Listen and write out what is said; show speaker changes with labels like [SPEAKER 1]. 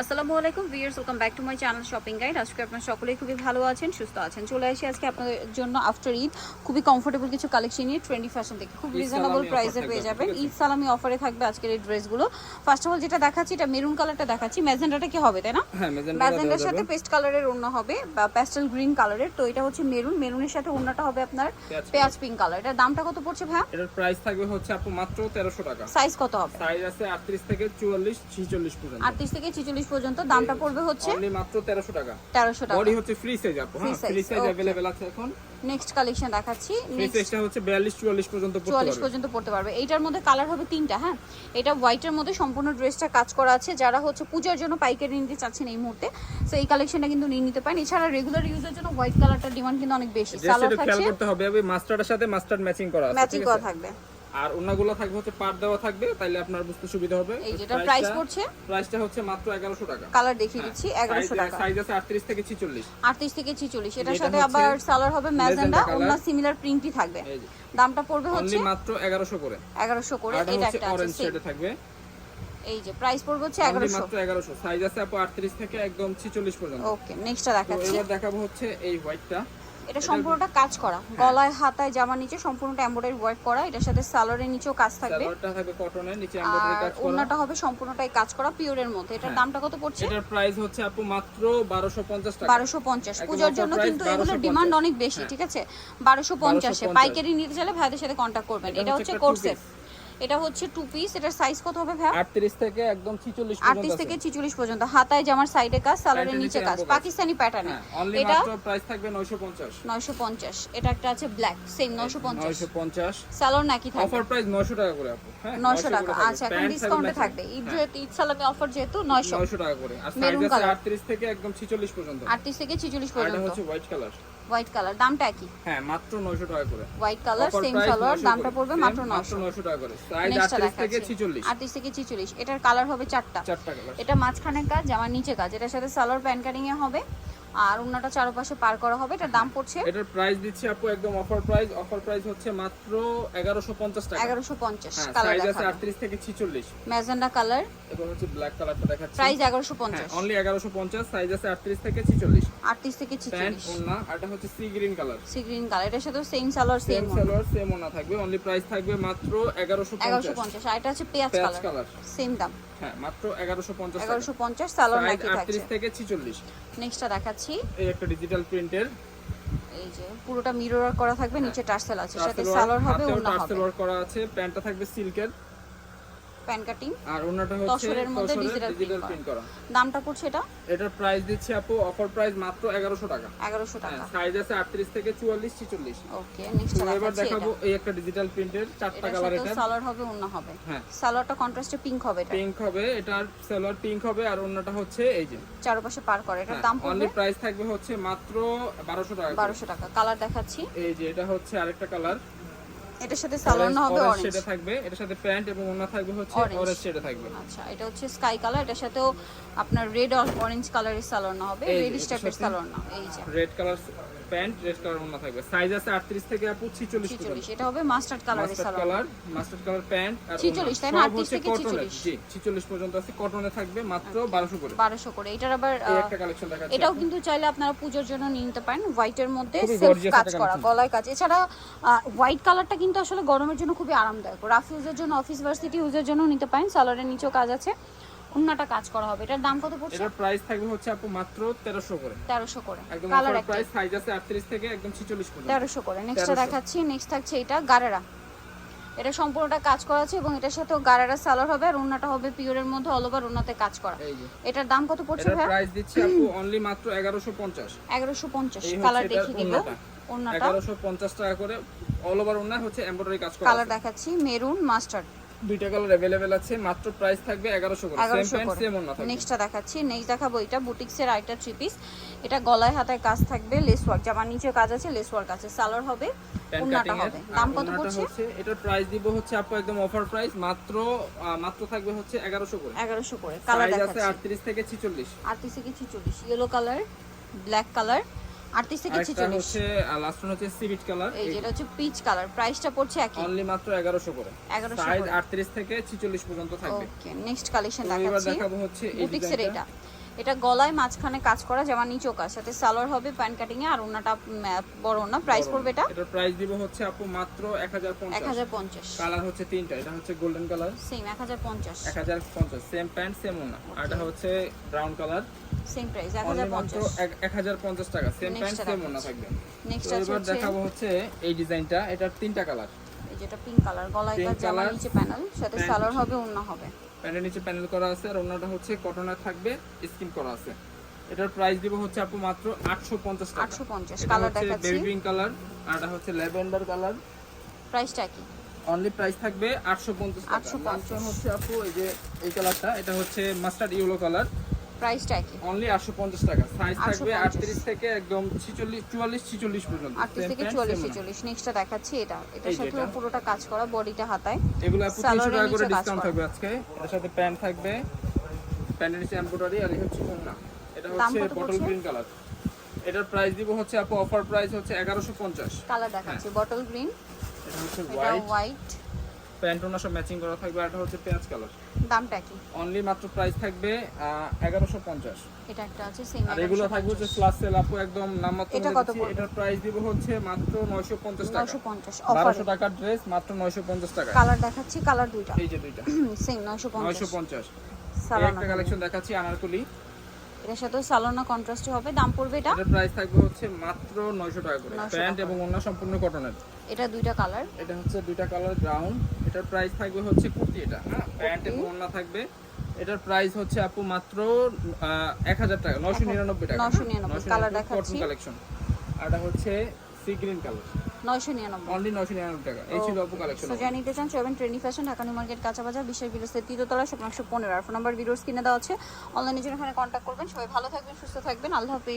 [SPEAKER 1] আসসালামু আলাইকুম viewers welcome back to my channel shopping guide. আজকে আপনারা সকলেই খুবই ভালো আছেন সুস্থ আছেন। চলে আসি আজকে আপনাদের জন্য আফটার ঈদ। খুবই কমফোর্টেবল কিছু কালেকশন নিয়ে ট্রেন্ডি ফ্যাশন থেকে খুব রিজনেবল প্রাইসে পেয়ে যাবেন? ঈদ সালামি অফারে থাকবে আজকের এই ড্রেসগুলো ফার্স্ট অফ অল যেটা দেখাচ্ছি এটা মেরুন কালারটা দেখাচ্ছি। ম্যাজেন্ডাটা কি হবে তাই না? ম্যাজেন্ডার সাথে পেস্ট কালারের ওড়না হবে বা প্যাস্টেল গ্রিন কালারের তো এটা হচ্ছে মেরুন মেরুনের সাথে ওড়নাটা হবে আপনার
[SPEAKER 2] পেঁয়াজ
[SPEAKER 1] পিঙ্ক কালার এটার দামটা কত পড়ছে ভাই
[SPEAKER 2] এটার প্রাইস থাকবে হচ্ছে আপু মাত্র 1300 টাকা।
[SPEAKER 1] সাইজ কত হবে?
[SPEAKER 2] সাইজ আছে 38 থেকে 44 46 পর্যন্ত।
[SPEAKER 1] আটত্রিশ থেকে চল্লিশ পর্যন্ত দামটা পড়বে হচ্ছে
[SPEAKER 2] মাত্র তেরোশো টাকা।
[SPEAKER 1] তেরোশো টাকা।
[SPEAKER 2] বডি হচ্ছে ফ্রি সাইজ আপু ফ্রি সাইজ অ্যাভেলেবেল আছে এখন।
[SPEAKER 1] নেক্সট কালেকশন দেখাচ্ছি।
[SPEAKER 2] নেক্সটটা হচ্ছে 42 44 পর্যন্ত পড়তে পারবে।
[SPEAKER 1] 44 পর্যন্ত পড়তে পারবে। এইটার মধ্যে কালার হবে তিনটা হ্যাঁ? এটা হোয়াইট এর মধ্যে সম্পূর্ণ ড্রেসটা কাজ করা আছে। যারা হচ্ছে পূজার জন্য পাইকারি নিতে চাচ্ছেন এই মুহূর্তে সো এই কালেকশনটা কিন্তু নিয়ে নিতে পারেন। এছাড়া রেগুলার ইউজের জন্য হোয়াইট কালারটা ডিমান্ড কিন্তু অনেক বেশি। সালোয়ার
[SPEAKER 2] থাকছে খেয়াল করতে হবে। মাস্টারটার সাথে মাস্টার ম্যাচিং করা আছে
[SPEAKER 1] ম্যাচিং করা থাকবে।
[SPEAKER 2] আর ওনাগুলো থাকবে হচ্ছে পার দেওয়া থাকবে তাইলে আপনার বুঝতে সুবিধা হবে।
[SPEAKER 1] এই যেটা প্রাইস পড়ছে?
[SPEAKER 2] প্রাইসটা হচ্ছে মাত্র 1100 টাকা।
[SPEAKER 1] কালার দেখিয়ে দিচ্ছি এগারোশো টাকা।
[SPEAKER 2] সাইজ আছে 38 থেকে 46
[SPEAKER 1] আটত্রিশ থেকে ছিচল্লিশ। এটার সাথে আবার সালার হবে ম্যাজেন্ডা অন্য। সিমিলার প্রিন্টই থাকবে। দামটা পড়বে হচ্ছে
[SPEAKER 2] মাত্র 1100 করে।
[SPEAKER 1] এগারোশো করে এটা একটা আছে
[SPEAKER 2] অরেঞ্জ। শেডে থাকবে।
[SPEAKER 1] এই যে প্রাইস পড়বে হচ্ছে
[SPEAKER 2] অনলি
[SPEAKER 1] এগারোশো।
[SPEAKER 2] মাত্র 1100 সাইজ আছে আপু 38 থেকে একদম 46 পর্যন্ত।
[SPEAKER 1] ওকে নেক্সটটা দেখাচ্ছি।
[SPEAKER 2] এবার দেখাবো হচ্ছে এই হোয়াইটটা
[SPEAKER 1] এটা সম্পূর্ণটা কাজ করা। গলায় হাতায় জামা নিচে সম্পূর্ণটা এমব্রয়ডারি ওয়ার্ক করা। এটার সাথে সালোয়ারের নিচেও কাজ থাকবে।
[SPEAKER 2] সালোয়ারটা থাকবে কটনের নিচে এমব্রয়ডারি কাজ করা।
[SPEAKER 1] ওড়নাটা হবে সম্পূর্ণটাই কাজ করা পিওরের মধ্যে। এটার
[SPEAKER 2] হ্যাঁ।
[SPEAKER 1] দামটা কত পড়ছে?
[SPEAKER 2] এটার প্রাইস হচ্ছে আপু মাত্র 1250 টাকা।
[SPEAKER 1] বারোশো পঞ্চাশ।
[SPEAKER 2] একদম
[SPEAKER 1] পূজার জন্য কিন্তু এগুলোর ডিমান্ড অনেক বেশি
[SPEAKER 2] হ্যাঁ।
[SPEAKER 1] ঠিক আছে? বারোশো পঞ্চাশে।
[SPEAKER 2] 1250
[SPEAKER 1] পাইকারি নিতে চাইলে ভাইদের সাথে কন্ট্যাক্ট করবেন।
[SPEAKER 2] এটা হচ্ছে
[SPEAKER 1] কোর্সের
[SPEAKER 2] two
[SPEAKER 1] এটা হচ্ছে টু পিস এটার সাইজ কত হবে ভাই
[SPEAKER 2] 38 থেকে একদম 46 পর্যন্ত
[SPEAKER 1] আটত্রিশ
[SPEAKER 2] আছে।
[SPEAKER 1] থেকে ছিচল্লিশ পর্যন্ত। হাতায় জামার সাইডে কাজ সালোয়ারের নিচে কাজ। পাকিস্তানি প্যাটার্নে এটা
[SPEAKER 2] মাত্র প্রাইস থাকবে 950
[SPEAKER 1] নয়শো পঞ্চাশ। এটা একটা আছে ব্ল্যাক সেম নয়শো পঞ্চাশ।
[SPEAKER 2] 950
[SPEAKER 1] সালোয়ার নাকি থাকবে।
[SPEAKER 2] অফার প্রাইস 900 টাকা করে আপু। হ্যাঁ 900
[SPEAKER 1] টাকা। আচ্ছা এখন ডিসকাউন্টে
[SPEAKER 2] থাকবে।
[SPEAKER 1] ঈদ
[SPEAKER 2] হ্যাঁ,
[SPEAKER 1] যেহেতু ঈদ সালামি অফার যেহেতু নয়শো।
[SPEAKER 2] 900 টাকা করে। আর সাইজ আছে 38 থেকে একদম 46 পর্যন্ত।
[SPEAKER 1] আটত্রিশ থেকে ছিচল্লিশ
[SPEAKER 2] আর এটা হচ্ছে হোয়াইট কালার
[SPEAKER 1] হোয়াইট কালার দামটা একই।
[SPEAKER 2] হ্যাঁ মাত্র 900 টাকা করে।
[SPEAKER 1] হোয়াইট কালার সেম সালোয়ার দামটা পড়বে মাত্র
[SPEAKER 2] মাত্র
[SPEAKER 1] নয়শো।
[SPEAKER 2] 900 টাকা করে। সাইজ 38 থেকে
[SPEAKER 1] দেখাচ্ছি।
[SPEAKER 2] 46
[SPEAKER 1] আটত্রিশ থেকে ছিচল্লিশ। এটার কালার হবে চারটা।
[SPEAKER 2] চারটা কালার
[SPEAKER 1] এটা মাঝখানে কাজ আমার নিচে কাজ। এটার সাথে সালোয়ার প্যান্ট কাটিং এ হবে। আর অন্যটা চারপাশে পার করা হবে এটার দাম পড়ছে?
[SPEAKER 2] এটার প্রাইস দিচ্ছি আপু একদম অফার প্রাইস অফার প্রাইস হচ্ছে মাত্র 1150 টাকা।
[SPEAKER 1] এগারোশো পঞ্চাশ
[SPEAKER 2] হ্যাঁ
[SPEAKER 1] কালার
[SPEAKER 2] সাইজ আছে 38 থেকে 46
[SPEAKER 1] ম্যাজেন্ডা কালার
[SPEAKER 2] এবার হচ্ছে ব্ল্যাক কালারটা দেখাচ্ছি।
[SPEAKER 1] প্রাইস এগারোশো
[SPEAKER 2] হ্যাঁ
[SPEAKER 1] পঞ্চাশ
[SPEAKER 2] অনলি 1150 সাইজ আছে 38 থেকে 46
[SPEAKER 1] আটত্রিশ থেকে
[SPEAKER 2] 46
[SPEAKER 1] প্যান্ট
[SPEAKER 2] ওন্না আর এটা হচ্ছে sea green colour
[SPEAKER 1] sea green colour এটার সাথে same salwar
[SPEAKER 2] same salwar same ওনা থাকবে অনলি প্রাইস থাকবে মাত্র 1150
[SPEAKER 1] এগারোশো পঞ্চাশ আর এটা হচ্ছে পেঁয়াজ
[SPEAKER 2] পেঁয়াজ
[SPEAKER 1] কালার সেম দাম।
[SPEAKER 2] হ্যাঁ মাত্র 1150 টাকা।
[SPEAKER 1] এগারোশো পঞ্চাশ সালোয়ার
[SPEAKER 2] সাইজ
[SPEAKER 1] নাকি থাকছে।
[SPEAKER 2] 38 থেকে 46
[SPEAKER 1] নেক্সটটা দেখাচ্ছি।
[SPEAKER 2] এই একটা ডিজিটাল প্রিন্টের
[SPEAKER 1] এই যে পুরোটা মিরর করা থাকবে নিচে টার্সেল আছে সাথে সালোয়ার হবে ওড়না হবে।
[SPEAKER 2] টার্সেল করা আছে প্যান্টটা থাকবে সিল্কের।
[SPEAKER 1] Pan cutting.
[SPEAKER 2] আর ওনাটা হচ্ছে
[SPEAKER 1] তসরের মধ্যে print
[SPEAKER 2] digital
[SPEAKER 1] করা। দামটা পড়ছে এটা?
[SPEAKER 2] এটার প্রাইস দিচ্ছি আপু অফার প্রাইস মাত্র 1100 টাকা।
[SPEAKER 1] এগারোশো টাকা।
[SPEAKER 2] সাইজ আছে 38 থেকে 44 46
[SPEAKER 1] ওকে নেক্সট
[SPEAKER 2] এবার দেখাবো এই একটা ডিজিটাল প্রিন্টের চারটা কালার এটা।
[SPEAKER 1] সালোয়ার হবে ওড়না হবে।
[SPEAKER 2] হ্যাঁ।
[SPEAKER 1] সালোয়ারটা কন্ট্রাস্টে পিঙ্ক হবে এটা।
[SPEAKER 2] পিঙ্ক হবে এটার সালোয়ার পিঙ্ক হবে আর অন্যটা হচ্ছে এই যে।
[SPEAKER 1] চারপাশে পার করে এটার দাম পড়বে?
[SPEAKER 2] অনলি প্রাইস থাকবে হচ্ছে মাত্র 1200 টাকা করে।
[SPEAKER 1] বারোশো টাকা। কালার দেখাচ্ছি।
[SPEAKER 2] এই যে এটা হচ্ছে আরেকটা কালার
[SPEAKER 1] এটার সাথে সালোয়ার হবে অরেঞ্জ
[SPEAKER 2] সেটা থাকবে এটার সাথে প্যান্ট এবং থাকবে হচ্ছে অরেঞ্জ সেটা থাকবে।
[SPEAKER 1] আচ্ছা এটা হচ্ছে স্কাই কালার এটার সাথেও আপনার রেড আর অরেঞ্জ কালারের সালোয়ার হবে টাইপের সালোয়ার এই যে।
[SPEAKER 2] Red colour pant red colour থাকবে। সাইজ আছে 38 থেকে আপু 46 পর্যন্ত।
[SPEAKER 1] ছিচল্লিশ এটা হবে মাস্টার্ড কালারের salwar
[SPEAKER 2] colour mustard colour pant আর
[SPEAKER 1] 46 তাই না? 38 থেকে 46
[SPEAKER 2] জি 46 পর্যন্ত আছে কটনে থাকবে মাত্র 1200 করে।
[SPEAKER 1] বারোশো করে। এটার আবার
[SPEAKER 2] একটা কালেকশন দেখাচ্ছি
[SPEAKER 1] এটাও কিন্তু চাইলে আপনারা পুজোর জন্য নিয়ে নিতে পারেন। হোয়াইটের মধ্যে সেলফ কাজ করা। গলায় কাজ। এছাড়া হোয়াইট কালারটা কিন্তু আসলে গরমের জন্য খুবই আরামদায়ক। রাফ ইউজের জন্য অফিস ভার্সিটি ইউজের জন্য নিতে পারেন সালোয়ারের নিচেও কাজ আছে। অন্যটা কাজ করা হবে। এটার দাম কত পড়ছে?
[SPEAKER 2] এটার প্রাইস থাকবে হচ্ছে আপু মাত্র 1300 করে।
[SPEAKER 1] তেরোশো করে।
[SPEAKER 2] একদম
[SPEAKER 1] কালার
[SPEAKER 2] প্রাইস সাইজ আছে 38 থেকে একদম 46 পর্যন্ত।
[SPEAKER 1] তেরোশো করে। নেক্সটটা দেখাচ্ছি। নেক্সট থাকছে এটা গারেরা। এটা সম্পূর্ণটা কাজ করা আছে এবং এটার সাথেও গারেরা সালোয়ার হবে আর অন্যটা হবে পিওরের মধ্যে অল ওভার অন্যতে কাজ করা।
[SPEAKER 2] এই যে।
[SPEAKER 1] এটার দাম কত পড়ছে ভাই
[SPEAKER 2] প্রাইস দিচ্ছি আপু অনলি মাত্র 1150
[SPEAKER 1] এগারোশো পঞ্চাশ।
[SPEAKER 2] এই হচ্ছে
[SPEAKER 1] কালার
[SPEAKER 2] এটার
[SPEAKER 1] দেখিয়ে দিব।
[SPEAKER 2] ওড়নাটা।
[SPEAKER 1] অন্যটা।
[SPEAKER 2] 1150 টাকা করে অল ওভার ওন্না হচ্ছে এমব্রয়ডারি কাজ করা
[SPEAKER 1] কালার
[SPEAKER 2] আছে।
[SPEAKER 1] দেখাচ্ছি মেরুন মাস্টার্ড
[SPEAKER 2] দুইটা কালার अवेलेबल আছে মাত্র প্রাইস থাকবে 1100 করে সেম
[SPEAKER 1] এগারোশো
[SPEAKER 2] প্যান্ট
[SPEAKER 1] করে
[SPEAKER 2] সেম ওন্না থাকবে
[SPEAKER 1] নেক্সটটা দেখাচ্ছি নেক্সট দেখাবো এটা বুটিক্সের আরেকটা থ্রি পিস এটা গলায় হাতায় কাজ থাকবে লেস ওয়ার্ক জামার নিচে কাজ আছে লেস ওয়ার্ক আছে সালোয়ার হবে
[SPEAKER 2] প্যান্ট
[SPEAKER 1] ওন্নাটা
[SPEAKER 2] কাটিং এর
[SPEAKER 1] হবে দাম কত
[SPEAKER 2] ওন্নাটা
[SPEAKER 1] পড়ছে
[SPEAKER 2] হচ্ছে এটার প্রাইস দিব হচ্ছে আপু একদম অফার প্রাইস মাত্র আহ, মাত্র থাকবে হচ্ছে 1100 করে
[SPEAKER 1] এগারোশো করে কালার
[SPEAKER 2] সাইজ আছে
[SPEAKER 1] দেখাচ্ছি
[SPEAKER 2] 38 থেকে 46
[SPEAKER 1] আটত্রিশ থেকে ছিচল্লিশ ইয়েলো কালার ব্ল্যাক কালার আটত্রিশ থেকে
[SPEAKER 2] আরেকটা
[SPEAKER 1] ছেচল্লিশ।
[SPEAKER 2] হচ্ছে লাস্ট ওয়ান হচ্ছে সিভিট কালার
[SPEAKER 1] এই যেটা হচ্ছে পিচ কালার প্রাইসটা পড়ছে একই।
[SPEAKER 2] অনলি মাত্র এগারোশো করে।
[SPEAKER 1] 1100
[SPEAKER 2] সাইজ
[SPEAKER 1] করে।
[SPEAKER 2] আটত্রিশ থেকে ছিচল্লিশ পর্যন্ত থাকবে।
[SPEAKER 1] ওকে নেক্সট কালেকশন
[SPEAKER 2] তো এবার
[SPEAKER 1] দেখাচ্ছি।
[SPEAKER 2] দেখাবো হচ্ছে এই
[SPEAKER 1] বুটিক্সের এটা। এটা গলায় মাঝখানে কাজ করা যেমন নিচেও কাজ। সাথে সালোয়ার হবে প্যান্ট কাটিং এ আর ওনাটা বড় না প্রাইস পড়বে এটা?
[SPEAKER 2] এটার প্রাইস দিব হচ্ছে আপু মাত্র এক হাজার
[SPEAKER 1] এক
[SPEAKER 2] পঞ্চাশ
[SPEAKER 1] হাজার পঞ্চাশ।
[SPEAKER 2] কালার হচ্ছে তিনটা এটা হচ্ছে গোল্ডেন কালার
[SPEAKER 1] সেম এক হাজার পঞ্চাশ।
[SPEAKER 2] এক হাজার পঞ্চাশ সেম প্যান্ট সেম ওনা। আর এটা হচ্ছে ব্রাউন কালার
[SPEAKER 1] সেম প্রাইস এক
[SPEAKER 2] অনলি
[SPEAKER 1] হাজার
[SPEAKER 2] মাত্র
[SPEAKER 1] পঞ্চাশ।
[SPEAKER 2] এক- এক হাজার পঞ্চাশ টাকা সেম প্যান্ট সেম ওনা থাকবে।
[SPEAKER 1] নেক্সট আছে
[SPEAKER 2] এবার দেখাবো হচ্ছে এই ডিজাইনটা এটার তিনটা কালার
[SPEAKER 1] এই যেটা পিঙ্ক কালার গলায়
[SPEAKER 2] Pink
[SPEAKER 1] জামা নিচে প্যানেল সাথে। সালোয়ার হবে ওন্না হবে।
[SPEAKER 2] প্যান্টের নিচে প্যানেল করা আছে আর ওনাটা হচ্ছে কটনের থাকবে স্কিন করা আছে। এটার প্রাইস দিব হচ্ছে আপু মাত্র আটশো পঞ্চাশ টাকা।
[SPEAKER 1] আটশো পঞ্চাশ
[SPEAKER 2] এটা
[SPEAKER 1] কালার
[SPEAKER 2] হচ্ছে
[SPEAKER 1] দেখাচ্ছি।
[SPEAKER 2] বেবি পিঙ্ক কালার আর এটা হচ্ছে ল্যাভেন্ডার কালার
[SPEAKER 1] প্রাইসটা কি?
[SPEAKER 2] অনলি প্রাইস থাকবে আটশো পঞ্চাশ টাকা।
[SPEAKER 1] 850
[SPEAKER 2] হচ্ছে আপু এই যে এই কালারটা এটা হচ্ছে মাস্টার্ড ইয়েলো কালার
[SPEAKER 1] প্রাইসটা কি
[SPEAKER 2] অনলি আটশো পঞ্চাশ টাকা। সাইজ থাকবে
[SPEAKER 1] 850
[SPEAKER 2] আটত্রিশ থেকে একদম ছিচল্লিশ চুয়াল্লিশ ছিচল্লিশ পর্যন্ত।
[SPEAKER 1] আটত্রিশ
[SPEAKER 2] Same
[SPEAKER 1] থেকে
[SPEAKER 2] pant,
[SPEAKER 1] চুয়াল্লিশ
[SPEAKER 2] same ওড়না।
[SPEAKER 1] ছেচল্লিশ নেক্সটটা দেখাচ্ছি এটা। এটার সাথে পুরোটা কাজ করা বডিটা হাতায়।
[SPEAKER 2] এগুলো আপু টাকা করে ডিসকাউন্ট থাকবে আজকে। এটার সাথে প্যান্ট থাকবে। প্যান্টের নিচে এমব্রয়ডারি আর হচ্ছে ওড়না। এটা হচ্ছে বটল গ্রিন কালার এটার প্রাইস দিব হচ্ছে আপু অফার প্রাইস হচ্ছে এগারোশো পঞ্চাশ।
[SPEAKER 1] কালার দেখাচ্ছি। বটল গ্রিন
[SPEAKER 2] এটা হচ্ছে
[SPEAKER 1] এটা
[SPEAKER 2] হোয়াইট প্যান্ট ওনা সব ম্যাচিং করা থাকবে আর হচ্ছে পেঁয়াজ কালার।
[SPEAKER 1] দামটা কি?
[SPEAKER 2] অনলি মাত্র প্রাইস থাকবে এগারোশো পঞ্চাশ।
[SPEAKER 1] এটা একটা আছে সেম
[SPEAKER 2] আর এগুলো থাকবে হচ্ছে স্লাস সেল আপু একদম নামমাত্র
[SPEAKER 1] এটা কত
[SPEAKER 2] এটার প্রাইস দিব হচ্ছে মাত্র নয়শো পঞ্চাশ টাকা।
[SPEAKER 1] নয়শো পঞ্চাশ অফার
[SPEAKER 2] বারোশো টাকার ড্রেস মাত্র নয়শো পঞ্চাশ টাকা।
[SPEAKER 1] কালার দেখাচ্ছি কালার দুইটা।
[SPEAKER 2] এই যে দুইটা।
[SPEAKER 1] সেম নয়শো
[SPEAKER 2] নয়শো
[SPEAKER 1] পঞ্চাশ।
[SPEAKER 2] পঞ্চাশ
[SPEAKER 1] সালানা
[SPEAKER 2] একটা কালেকশন দেখাচ্ছি আনারকুলি।
[SPEAKER 1] এটার সাথে সালোনা কন্ট্রাস্ট হবে। দাম পড়বে এটা?
[SPEAKER 2] এটার প্রাইস থাকবে হচ্ছে মাত্র নয়শো টাকা করে। প্যান্ট এবং অন্য সম্পূর্ণ কটনের
[SPEAKER 1] এটা দুইটা কালার
[SPEAKER 2] এটা হচ্ছে দুইটা কালার ব্রাউন এটার প্রাইস থাকবে হচ্ছে কুর্তি এটা হ্যাঁ? প্যান্ট এবং অন্য থাকবে। এটার প্রাইস হচ্ছে আপু মাত্র এক হাজার টাকা নয়শো নিরানব্বই টাকা
[SPEAKER 1] 999 কালার দেখাচ্ছি।
[SPEAKER 2] কালেকশন আর এটা হচ্ছে সি গ্রিন কালার অনলি নয়শো নিরানব্বই টাকা। এই ছিল আপু কালেকশন
[SPEAKER 1] সো জানিয়ে নিতে চান seven trendy fashion Dhaka new market Kacha Bazar বিশেষ তৃতীয়তলা পনেরো। আর ফোন নাম্বার ভিডিওস কিনে দেওয়া আছে। জন্য এখানে কন্ট্যাক্ট করবেন। সবাই ভালো থাকবেন সুস্থ থাকবেন। আল্লাহ হাফেজ।